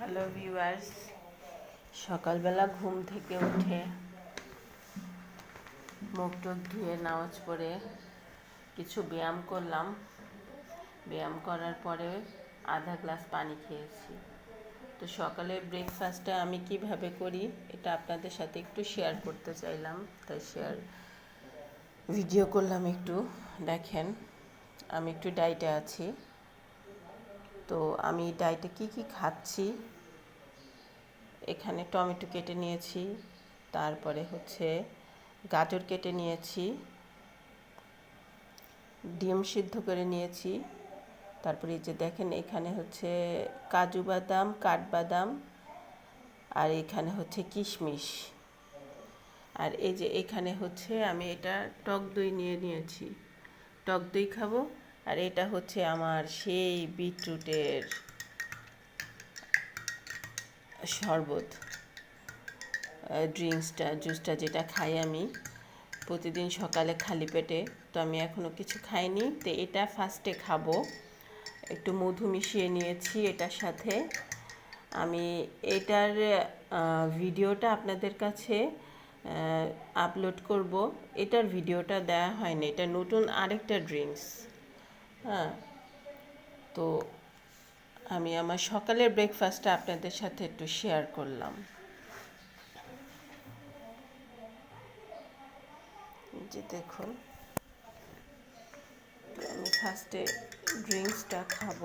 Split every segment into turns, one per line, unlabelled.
Hello viewers, সকালবেলা ঘুম থেকে উঠে মুখ টুক ধুয়ে নামাজ পড়ে কিছু ব্যায়াম করলাম। ব্যায়াম করার পরে আধা গ্লাস পানি খেয়েছি। তো সকালে ব্রেকফাস্টটা আমি কীভাবে করি এটা আপনাদের সাথে একটু শেয়ার করতে চাইলাম। তাই শেয়ার ভিডিও করলাম একটু, দেখেন, আমি একটু ডাইটে আছি। তো আমি ডাইটে কি কি খাচ্ছি? এখানে টমেটো কেটে নিয়েছি, তারপরে হচ্ছে গাজর কেটে নিয়েছি, ডিম সিদ্ধ করে নিয়েছি, তারপরে এই যে দেখেন এখানে হচ্ছে কাজু বাদাম, কাঠবাদাম, আর এখানে হচ্ছে কিশমিশ। আর এই যে এখানে হচ্ছে আমি এটা টক দই নিয়ে নিয়েছি। টক দই খাব আর এটা হচ্ছে আমার সেই বিটরুটের শরবত ড্রিঙ্কসটা, জুসটা যেটা খাই আমি প্রতিদিন সকালে খালি পেটে। তো আমি এখনও কিছু খাইনি। তো এটা ফার্স্টে খাব। একটু মধু মিশিয়ে নিয়েছি এটার সাথে। আমি এটার ভিডিওটা আপনাদের কাছে আপলোড করব। এটার ভিডিওটা দেওয়া হয়নি। এটা নতুন আরেকটা ড্রিঙ্কস। হ্যাঁ। তো আমি আমার সকালের ব্রেকফাস্টটা আপনাদের সাথে একটু শেয়ার করলাম। যে দেখুন, আমি ফার্স্টে ড্রিঙ্কসটা খাব।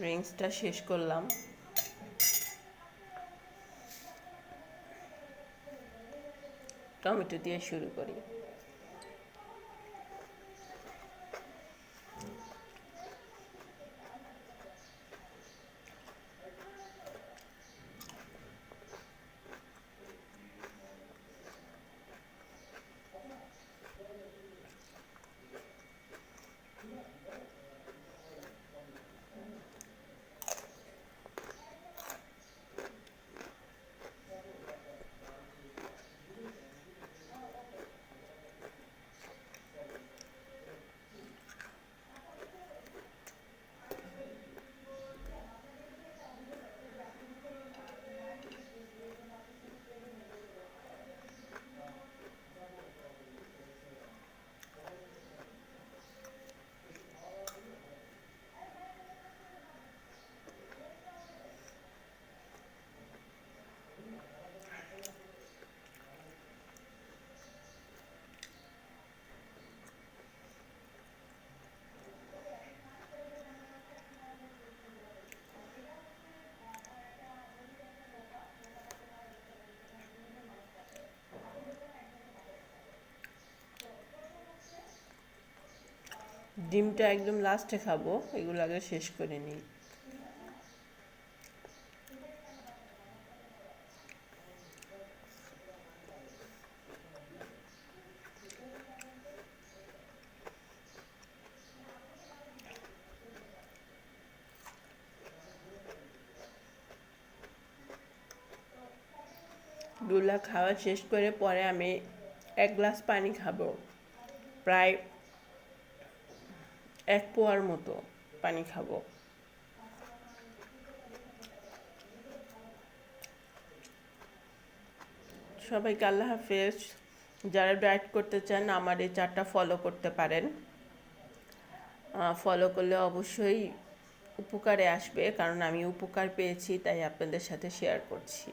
ড্রিঙ্কসটা শেষ করলাম। টমেটো দিয়ে শুরু করি। ডিমটা একদম লাস্টে খাব, এগুলো আগে শেষ করে নিই। ডুলা খাওয়া শেষ করে পরে আমি এক গ্লাস পানি খাব। প্রায় এক পোয়ার মতো পানি খাব। সবাইকে আল্লাহ হাফেজ। যারা ডায়েট করতে চান, আমার এই চারটা ফলো করতে পারেন। ফলো করলে অবশ্যই উপকারে আসবে, কারণ আমি উপকার পেয়েছি, তাই আপনাদের সাথে শেয়ার করছি।